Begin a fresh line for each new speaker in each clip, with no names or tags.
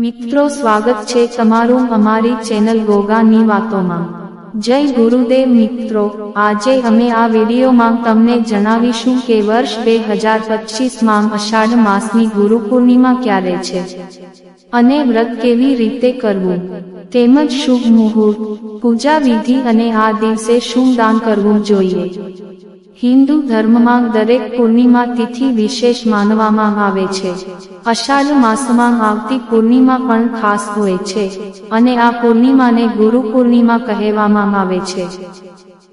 મિત્રો, સ્વાગત છે તમારું અમારી ચેનલ ગોગાની વાતોમાં. જય ગુરુદેવ મિત્રો, આજે અમે આ વિડીયોમાં તમને જણાવીશું કે વર્ષ બે હજાર પચીસમાં અષાઢ માસની ગુરુ પૂર્ણિમા ક્યારે છે અને વ્રત કેવી રીતે કરવું. તેમજ શુભ મુહૂર્ત, પૂજા વિધિ અને આ દિવસે શું દાન કરવું જોઈએ. હિન્દુ ધર્મમાં દરેક પૂર્ણિમા તિથિ વિશેષ માનવામાં આવે છે. અષાઢ માસમાં આવતી પૂર્ણિમા પણ ખાસ હોય છે અને આ પૂર્ણિમાને ગુરુ પૂર્ણિમા કહેવામાં આવે છે.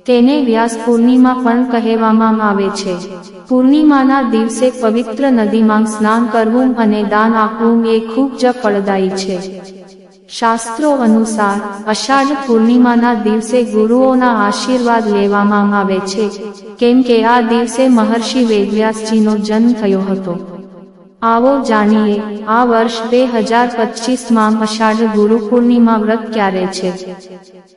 તેને વ્યાસ પૂર્ણિમા પણ કહેવામાં આવે છે. પૂર્ણિમાના દિવસે પવિત્ર નદીમાં સ્નાન કરવું અને દાન આપવું એ ખૂબ જ ફળદાયી છે. શાસ્ત્રો અનુસાર અષાઢ પૂર્ણિમાના દિવસે ગુરુઓના આશીર્વાદ લેવામાં આવે છે, કેમ કે આ દિવસે મહર્ષિ વેદવ્યાસજીનો જન્મ થયો હતો. આવો જાણીએ, આ વર્ષ બે હજાર પચીસમાં અષાઢ ગુરુ પૂર્ણિમા વ્રત ક્યારે છે?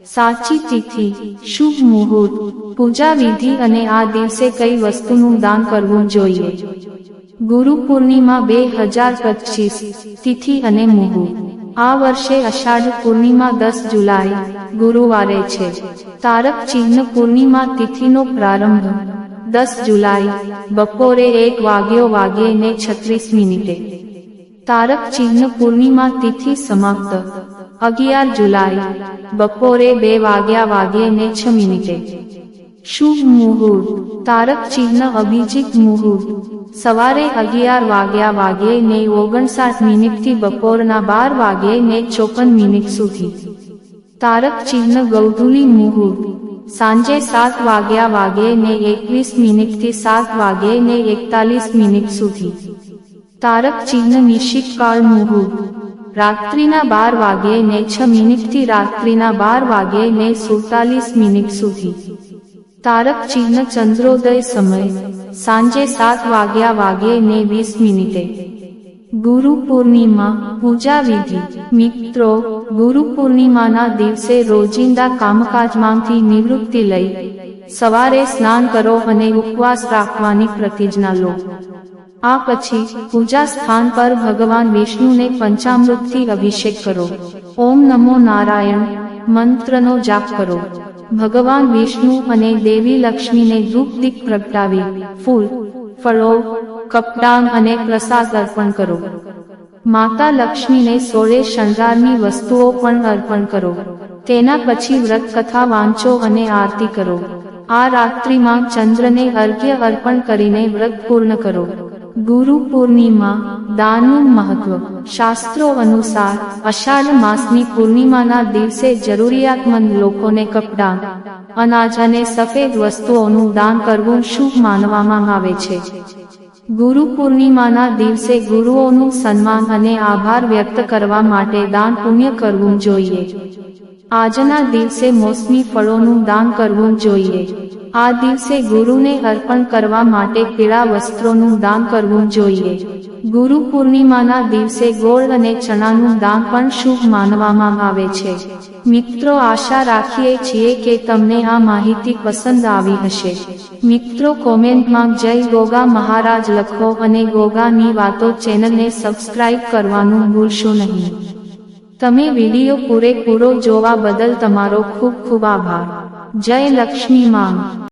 સાચી તિથિ, શુભ મુહૂર્ત, પૂજા વિધિ અને આ દિવસે કઈ વસ્તુનું દાન કરવું જોઈએ? ગુરુ પૂર્ણિમા બે હજાર પચીસ, તિથિ અને મુહૂર્ત. આ વર્ષે અષાઢ પૂર્ણિમા દસ જુલાઈ, ગુરુવારે છે. તારક ચિહ્ન પૂર્ણિમા તિથિનો પ્રારંભ. દસ જુલાઈ, બપોરે એક વાગ્યો વાગ્યે ને છત્રીસ મિનિટે. તારક ચિહ્ન પૂર્ણિમા તિથિ સમાપ્ત. અગિયાર જુલાઈ, બપોરે બે વાગ્યા વાગ્યે ને છ મિનિટે. શુભ મુહૂર્ત? તારક ચિહ્ન અભિજીત મુહૂર્ત. સવારે અગિયાર વાગ્યા વાગ્યે ને ઓગણસાઠ મિનિટથી બપોરના બાર વાગ્યે ને ચોપન મિનિટ સુધી. તારક ચિહ્ન ગૌધુલી મુહૂર્ત. સાંજે સાત વાગ્યા વાગ્યે ને એકવીસ મિનિટથી સાત વાગ્યે ને એકતાલીસ મિનિટ સુધી. તારક ચિહ્ન નિશ્ચિત કાળ મુહૂર્ત. રાત્રિના બાર વાગ્યે ને છ મિનિટથી રાત્રિના બાર વાગ્યે ને સુડતાલીસ મિનિટ સુધી. તારક ચિહ્ન ચંદ્રોદય સમય, સાંજે સાત વાગ્યા વાગ્યે ને વીસ મિનિટે. ગુરુ પૂર્ણિમા, પૂજા વિધિ. મિત્રો, ગુરુ પૂર્ણિમાના દિવસે રોજિંદા કામકાજમાંથી નિવૃત્તિ લઈ, સવારે સ્નાન કરો અને ઉપવાસ રાખવાની પ્રતિજ્ઞા લો. આ પછી પૂજા સ્થાન પર ભગવાન વિષ્ણુને પંચામૃતથી અભિષેક કરો. ઓમ નમો નારાયણ. મંત્રનો જાપ કરો. ભગવાન વિષ્ણુ અને દેવી લક્ષ્મીને ધૂપ દીપ પ્રગટાવી, ફૂલ, ફળો, કપડાં અને પ્રસાદ અર્પણ કરો. માતા લક્ષ્મીને સોળે શણગારની વસ્તુઓ પણ અર્પણ કરો. તેના પછી વ્રત કથા વાંચો અને આરતી કરો. આ રાત્રિમાં ચંદ્રને અર્ઘ્ય અર્પણ કરીને વ્રત પૂર્ણ કરો. ગુરુ પૂર્ણિમા, દાનનું મહત્વ. શાસ્ત્રો અનુસાર અષાઢ માસની પૂર્ણિમાના દિવસે જરૂરિયાતમંદ લોકોને કપડાં, અનાજ અને સફેદ વસ્તુઓનું દાન કરવું શુભ માનવામાં આવે છે. ગુરુ પૂર્ણિમાના દિવસે ગુરુઓનું સન્માન અને આભાર વ્યક્ત કરવા માટે દાન પુણ્ય કરવું જોઈએ. આજના દિવસે મોસમી ફળોનું દાન કરવું જોઈએ. આ દિવસે ગુરુને અર્પણ કરવા માટે પીળા વસ્ત્રોનું દાન કરવું જોઈએ. ગુરુ પૂર્ણિમાના દિવસે ગોળ અને ચણાનું દાન પણ શુભ માનવામાં આવે છે. મિત્રો, આશા રાખીએ છીએ કે તમને આ માહિતી પસંદ આવી હશે. મિત્રો, કોમેન્ટમાં જય ગોગા મહારાજ લખો અને ગોગાની વાતો ચેનલને સબસ્ક્રાઇબ કરવાનું ભૂલશો નહીં. તમે વીડિયો પૂરેપૂરો જોવા બદલ તમારો ખૂબ ખૂબ આભાર. જય લક્ષ્મી માં.